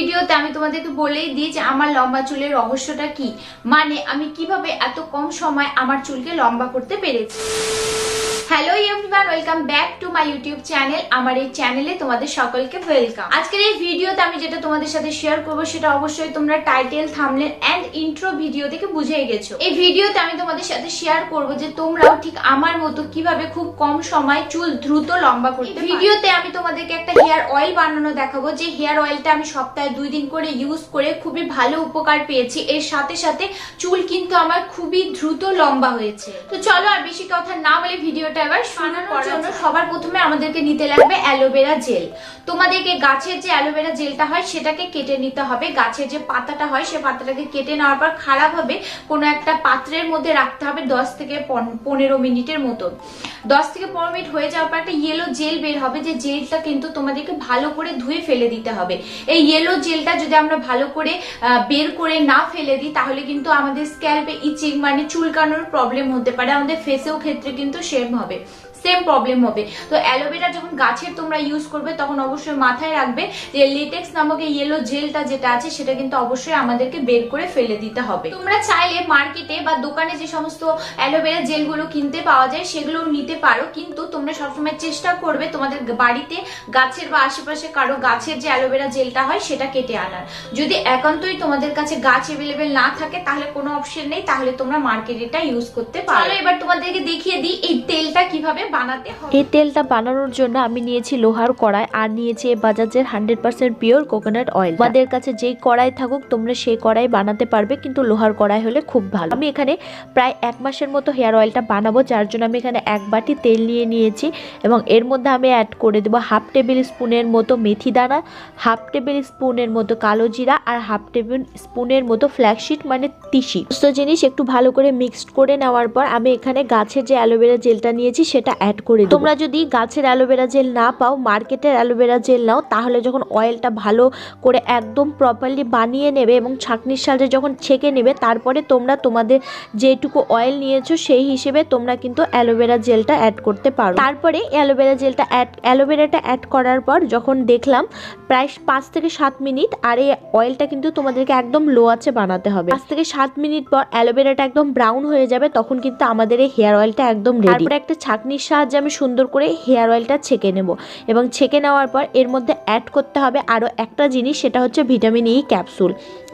ভিডিওতে আমি তোমাদেরকে বলেই দিই যে আমার লম্বা চুলের রহস্যটা কি? মানে আমি কীভাবে এত কম সময় আমার চুলকে লম্বা করতে পেরেছি? Hello everyone welcome back to my YouTube channel আমার এই চ্যানেলে তোমাদের সকলকে ওয়েলকাম আজকের এই ভিডিওতে আমি যেটা তোমাদের সাথে শেয়ার করব সেটা অবশ্যই তোমরা title thumbnail and intro video দেখে বুঝেই গেছো। এই ভিডিওতে আমি তোমাদের সাথে শেয়ার করব যে তোমরাও ঠিক আমার মতো কীভাবে খুব কম সময় চুল দ্রুত লম্বা করতে ভিডিওতে আমি তোমাদেরকে একটা হেয়ার অয়েল বানানো দেখাবো। যে হেয়ার অয়েলটা আমি সপ্তাহে দুই দিন করে ইউজ করে খুবই ভালো উপকার পেয়েছি। এর সাথে সাথে চুল কিন্তু আমার খুবই দ্রুত লম্বা হয়েছে। তো চলো আর বেশি কথা না বলে ভিডিওটা এবার বানানোর জন্য সবার প্রথমে আমাদেরকে নিতে লাগবে অ্যালোভেরা জেল। তোমাদেরকে গাছের যে অ্যালোভেরা জেলটা হয় সেটাকে কেটে নিতে হবে। গাছের যে পাতাটা হয় সে পাতাটাকে কেটে নেওয়ার পর খারাপ হবে। কোনো একটা পাত্রের মধ্যে রাখতে হবে দশ থেকে পন- পনেরো মিনিটের মতো। দশ থেকে পনেরো মিনিট হয়ে যাওয়ার পর একটা ইয়েলো জেল বের হবে। যে জেলটা কিন্তু তোমাদেরকে ভালো করে ধুয়ে ফেলে দিতে হবে। এই ইয়েলো জেলটা যদি আমরা ভালো করে বের করে না ফেলে দিই তাহলে কিন্তু আমাদের স্ক্যাল্পে ইচিং মানে চুলকানোর প্রবলেম হতে পারে। আমাদের ফেসেও ক্ষেত্রে কিন্তু সেম হবে সেম প্রবলেম হবে। তো অ্যালোভেরা যখন গাছের তোমরা ইউজ করবে, তখন অবশ্যই মাথায় রাখবে যে লেটেক্স নামক এই ইয়েলো জেলটা যেটা আছে, সেটা কিন্তু অবশ্যই আমাদেরকে বের করে ফেলে দিতে হবে। তোমরা চাইলে মার্কেটে বা দোকানে যে সমস্ত অ্যালোভেরা জেলগুলো কিনতে পাওয়া যায় সেগুলো নিতে পারো। কিন্তু তোমরা সবসময় চেষ্টা করবে তোমাদের বাড়িতে গাছের বা আশেপাশে কারও গাছের যে অ্যালোভেরা জেলটা হয়, সেটা কেটে আনার। যদি একান্তই তোমাদের কাছে গাছ এভেলেবেল না থাকে, তাহলে কোনো অপশন নেই। তাহলে তোমরা মার্কেটেটা ইউজ করতে পারো। এবার তোমাদেরকে দেখিয়ে দিই এই তেলটা কীভাবে এই তেলটা বানানোর জন্য আমি নিয়েছি লোহার কড়াই আর নিয়েছি এই বাজাজের hundred percent pure coconut oil. আমাদের কাছে যেই কড়াই থাকুক, তোমরা সেই কড়াই বানাতে পারবে, কিন্তু লোহার কড়াই হলে খুব ভালো। আমি এখানে প্রায় এক মাসের মতো হেয়ার অয়েলটা বানাবো, যার জন্য আমি এখানে এক বাটি তেল নিয়ে নিয়েছি এবং এর মধ্যে আমি অ্যাড করে দেবো হাফ টেবিল স্পুনের মতো মেথি দানা, হাফ টেবিল স্পুনের মতো কালো জিরা আর হাফ টেবিল স্পুনের মতো ফ্ল্যাগশিট মানে তিসি। সমস্ত জিনিস একটু ভালো করে মিক্সড করে নেওয়ার পর আমি এখানে গাছের যে অ্যালোভেরা জেলটা নিয়েছি, সেটা অ্যাড করে তোমরা যদি গাছের অ্যালোভেরা জেল না পাও, মার্কেটের অ্যালোভেরা জেল নাও, তাহলে যখন অয়েলটা ভালো করে একদম প্রপারলি বানিয়ে নেবে এবং ছাঁকনির সাহায্যে যখন ছেঁকে নেবে, তারপরে তোমরা তোমাদের যেটুকু অয়েল নিয়েছো, সেই হিসেবে তোমরা কিন্তু অ্যালোভেরা জেলটা অ্যাড করতে পারো। তারপরে অ্যালোভেরা জেলটা অ্যাড অ্যালোভেরাটা অ্যাড করার পর যখন দেখলাম, প্রায় পাঁচ থেকে সাত মিনিট, আর এই অয়েলটা কিন্তু তোমাদেরকে একদম লো আছে বানাতে হবে। পাঁচ থেকে সাত মিনিট পর অ্যালোভেরাটা একদম ব্রাউন হয়ে যাবে, তখন কিন্তু আমাদের এই হেয়ার অয়েলটা একদম রেডি তারপরে একটা ছাঁকনির সাহায্যে আমি সুন্দর করে হেয়ার অয়েলটা ছেঁকে নেব। এবং ছেঁকে নেওয়ার পর এর মধ্যে অ্যাড করতে হবে আরও একটা জিনিস, সেটা হচ্ছে vitamin E capsule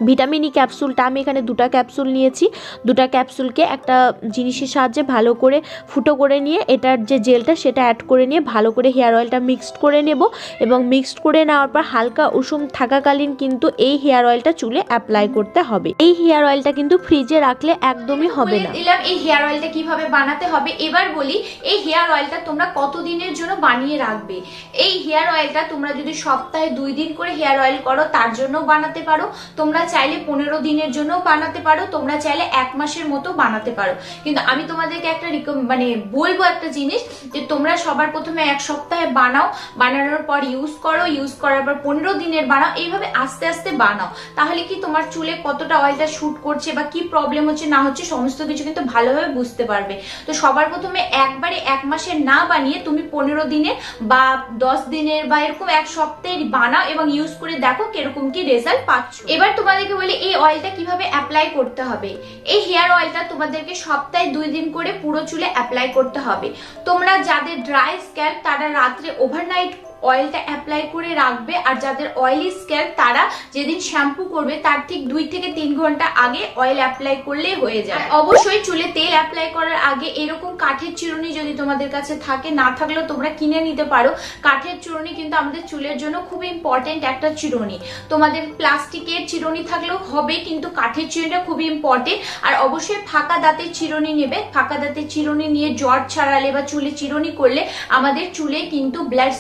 vitamin E ক্যাপসুলটা আমি এখানে দুটা ক্যাপসুল নিয়েছি। দুটা ক্যাপসুলকে একটা জিনিসের সাহায্যে ভালো করে ফুটো করে নিয়ে এটার যে জেলটা, সেটা অ্যাড করে নিয়ে ভালো করে হেয়ার অয়েলটা মিক্সড করে নেব। এবং মিক্সড করে নেওয়ার পর হালকা উষুম থাকাকালীন কিন্তু এই হেয়ার অয়েলটা চুলে অ্যাপ্লাই করতে হবে। এই হেয়ার অয়েলটা কিন্তু ফ্রিজে রাখলে একদমই হবে না। এই হেয়ার অয়েলটা কীভাবে বানাতে হবে? এবার বলি, এই হেয়ার অয়েলটা তোমরা কতদিনের জন্য বানিয়ে রাখবে? এই হেয়ার অয়েলটা তোমরা যদি সপ্তাহে দুই দিন করে হেয়ার অয়েল করো, তার জন্য বানাতে পারো। তোমরা চাইলে পনেরো দিনের জন্য বানাতে পারো, তোমরা চাইলে এক মাসের মতো বানাতে পারো। কিন্তু আমি তোমাদেরকে একটা মানে বলব একটা জিনিস, যে তোমরা সবার প্রথমে এক সপ্তাহে বানাও, বানানোর পর ইউজ করো ইউজ করার পর পনেরো দিনের বানাও, এইভাবে আস্তে আস্তে বানাও। তাহলে কি তোমার চুলে কতটা অয়েলটা শুট করছে বা কি প্রবলেম হচ্ছে না হচ্ছে সমস্ত কিছু কিন্তু ভালোভাবে বুঝতে পারবে। তো সবার প্রথমে একবারে এক মাসের না বানিয়ে তুমি পনেরো দিনের বা দশ দিনের বা এরকম এক সপ্তাহের বানাও এবং ইউজ করে দেখো কীরকম কি রেজাল্ট পাচ্ছ। এবার তোমাদেরকে বলি, এই অয়েলটা কীভাবে অ্যাপ্লাই করতে হবে? এই হেয়ার অয়েলটা তোমাদেরকে সপ্তাহে দুই দিন করে পুরো চুলে অ্যাপ্লাই করতে হবে। তোমরা যাদের ড্রাই স্ক্যাল্প তারা রাত্রে ওভারনাইট অয়েলটা অ্যাপ্লাই করে রাখবে আর যাদের অয়েলি স্ক্যাল্প তারা যেদিন শ্যাম্পু করবে তার ঠিক দুই থেকে তিন ঘণ্টা আগে অয়েল অ্যাপ্লাই করলেই হয়ে যায়। অবশ্যই চুলে তেল অ্যাপ্লাই করার আগে এরকম কাঠের চিরুনি যদি তোমাদের কাছে থাকে, না থাকলেও তোমরা কিনে নিতে পারো। কাঠের চিরুনি কিন্তু আমাদের চুলের জন্য খুব ইম্পর্টেন্ট একটা চিরুনি। তোমাদের প্লাস্টিকের চিরুনি থাকলেও হবে, কিন্তু কাঠের চিরুনিটা খুব ইম্পর্টেন্ট আর অবশ্যই ফাঁকা দাঁতের চিরুনি নেবে। ফাঁকা দাঁতের চিরুনি নিয়ে জ্বর ছাড়ালে বা চুলে চিরুনি করলে আমাদের চুলে কিন্তু ব্লাড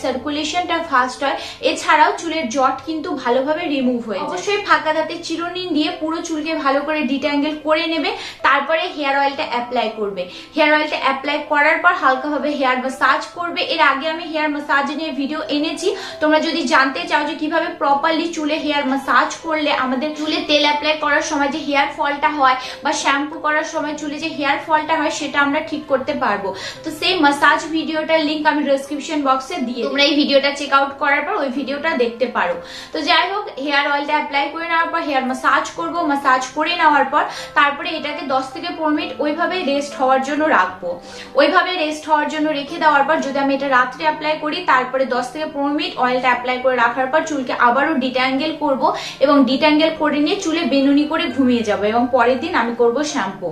সার্কুলেশনটা ফাস্ট হয়। এছাড়াও চুলের জট কিন্তু ভালোভাবে রিমুভ হয়ে অবশ্যই ফাঁকা দাঁতের চিরুনি দিয়ে পুরো চুলকে ভালো করে ডিট্যাঙ্গেল করে নেবে। তারপরে হেয়ার অয়েলটা অ্যাপ্লাই করবে। হেয়ার অয়েলটা অ্যাপ্লাই করার পর হালকাভাবে হেয়ার মাসাজ করবে। এর আগে আমি হেয়ার মাসাজ নিয়ে ভিডিও এনেছি। তোমরা যদি জানতে চাও যে কীভাবে প্রপারলি চুলে হেয়ার মাসাজ করলে আমাদের চুলে তেল অ্যাপ্লাই করার সময় যে হেয়ার ফলটা হয় বা শ্যাম্পু করার সময় চুলে যে হেয়ার ফলটা হয় সেটা আমরা ঠিক করতে পারব। তো সেই মাসাজ ভিডিওটার লিঙ্ক আমি ডেসক্রিপশন বক্সে দিয়ে তোমরা এই ভিডিও ভিডিওটা চেক আউট করার পর ওই ভিডিওটা দেখতে পারো। তো যাই হোক হেয়ার অয়েলটা অ্যাপ্লাই করে নেওয়ার পর হেয়ার মাসাজ করব মাসাজ করে নেওয়ার পর, তারপরে এটাকে দশ থেকে পনেরো মিনিট ওইভাবে রেস্ট হওয়ার জন্য রাখব। ওইভাবে রেস্ট হওয়ার জন্য রেখে দেওয়ার পর, যদি আমি এটা রাত্রে অ্যাপ্লাই করি, তারপরে দশ থেকে পনেরো মিনিট অয়েলটা অ্যাপ্লাই করে রাখার পর, চুলকে আবারও ডিট্যাঙ্গেল করব এবং ডিট্যাঙ্গেল করে নিয়ে চুলে বেনুনি করে ঘুমিয়ে যাব এবং পরের দিন আমি করব শ্যাম্পু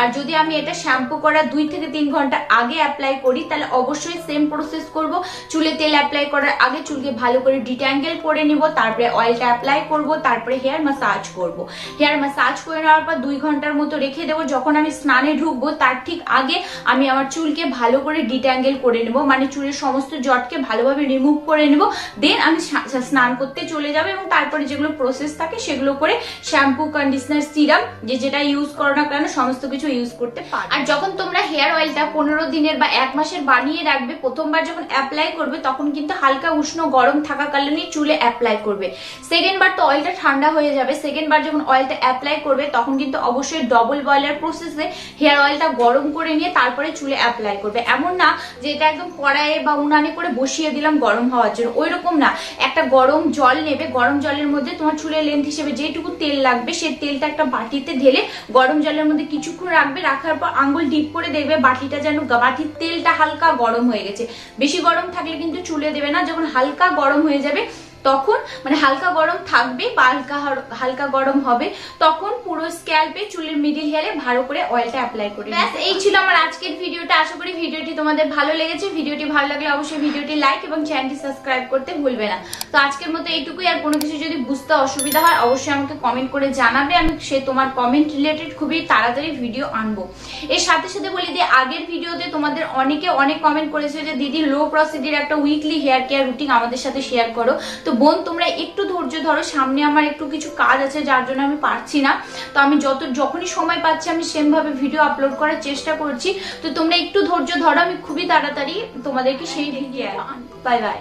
আর যদি আমি এটা শ্যাম্পু করার দুই থেকে তিন ঘণ্টা আগে অ্যাপ্লাই করি, তাহলে অবশ্যই সেম প্রসেস করব। চুলে তেল অ্যাপ্লাই করার আগে চুলকে ভালো করে ডিট্যাঙ্গেল করে নিব, তারপরে অয়েলটা অ্যাপ্লাই করব, তারপরে হেয়ার মাসাজ করব। হেয়ার মাসাজ করে নেওয়ার পর দুই ঘণ্টার মতো রেখে দেবো, যখন আমি স্নানে ঢুকবো, তার ঠিক আগে আমি আমার চুলকে ভালো করে ডিট্যাঙ্গেল করে নেব মানে চুলের সমস্ত জটকে ভালোভাবে রিমুভ করে নেব। দেন আমি স্নান করতে চলে যাব এবং তারপরে যেগুলো প্রসেস থাকে সেগুলো করে শ্যাম্পু কন্ডিশনার সিরাম যে যেটা ইউজ করো না কেন, সমস্ত কিছু ইউজ করতে পারো আর যখন তোমরা হেয়ার অয়েলটা পনেরো দিনের বা এক মাসের বানিয়ে রাখবে, প্রথমবার যখন অ্যাপ্লাই করবে, তখন কিন্তু হালকা উষ্ণ গরম থাকাকালীনই চুলে অ্যাপ্লাই করবে। সেকেন্ড বার তো অয়েলটা ঠান্ডা হয়ে যাবে। সেকেন্ড বার যখন অয়েলটা অ্যাপ্লাই করবে, তখন কিন্তু অবশ্যই ডবল বয়লার প্রসেসে হেয়ার অয়েলটা গরম করে নিয়ে তারপরে চুলে অ্যাপ্লাই করবে। এমন না যে এটা একদম কড়াইয়ে বা উনানে করে বসিয়ে দিলাম গরম হওয়ার জন্য। ওই রকম না। একটা গরম জল নেবে। গরম জলের মধ্যে তোমার চুলের লেন্থ হিসেবে যেটুকু তেল লাগবে সেই তেলটা একটা বাটিতে ঢেলে গরম জলের মধ্যে কিছুক্ষণ রাখবে। রাখার পর আঙ্গুল ডিপ করে দেখবে বাটিটা যেন বাটির তেলটা হালকা গরম হয়ে গেছে। বেশি গরম থাকলে কিন্তু চুলে দেবে না যখন হালকা গরম হয়ে যাবে তখন মানে হালকা গরম থাকবে বা হালকা হালকা গরম হবে তখন পুরো স্ক্যাল্পে চুলের মিডিল হেয়ারে ভালো করে অয়েলটা অ্যাপ্লাই করে ব্যাস এই ছিল আমার আজকের ভিডিওটা। আশা করি ভিডিওটি তোমাদের ভালো লেগেছে। ভিডিওটি ভালো লাগলে অবশ্যই ভিডিওটি লাইক এবং চ্যানেলটি সাবস্ক্রাইব করতে ভুলবে না। তো আজকের মতো এইটুকুই। আর কোনো কিছু যদি বুঝতে অসুবিধা হয় অবশ্যই আমাকে কমেন্ট করে জানাবে। আমি সে তোমার কমেন্ট রিলেটেড খুবই তাড়াতাড়ি ভিডিও আনব। এর সাথে সাথে বলি যে আগের ভিডিওতে তোমাদের অনেকে অনেক কমেন্ট করেছে যে দিদি লো প্রসিডির একটা উইকলি হেয়ার কেয়ার রুটিন আমাদের সাথে শেয়ার করো। তো বোন তোমরা একটু ধৈর্য ধরো। সামনে আমার একটু কিছু কাজ আছে যার জন্য আমি পারছি না। তো আমি যত যখনই সময় পাচ্ছি আমি সেমভাবে ভিডিও আপলোড করার চেষ্টা করছি। তো তোমরা একটু ধৈর্য ধরো আমি খুবই তাড়াতাড়ি তোমাদেরকে সেই ভিডিও বাই বাই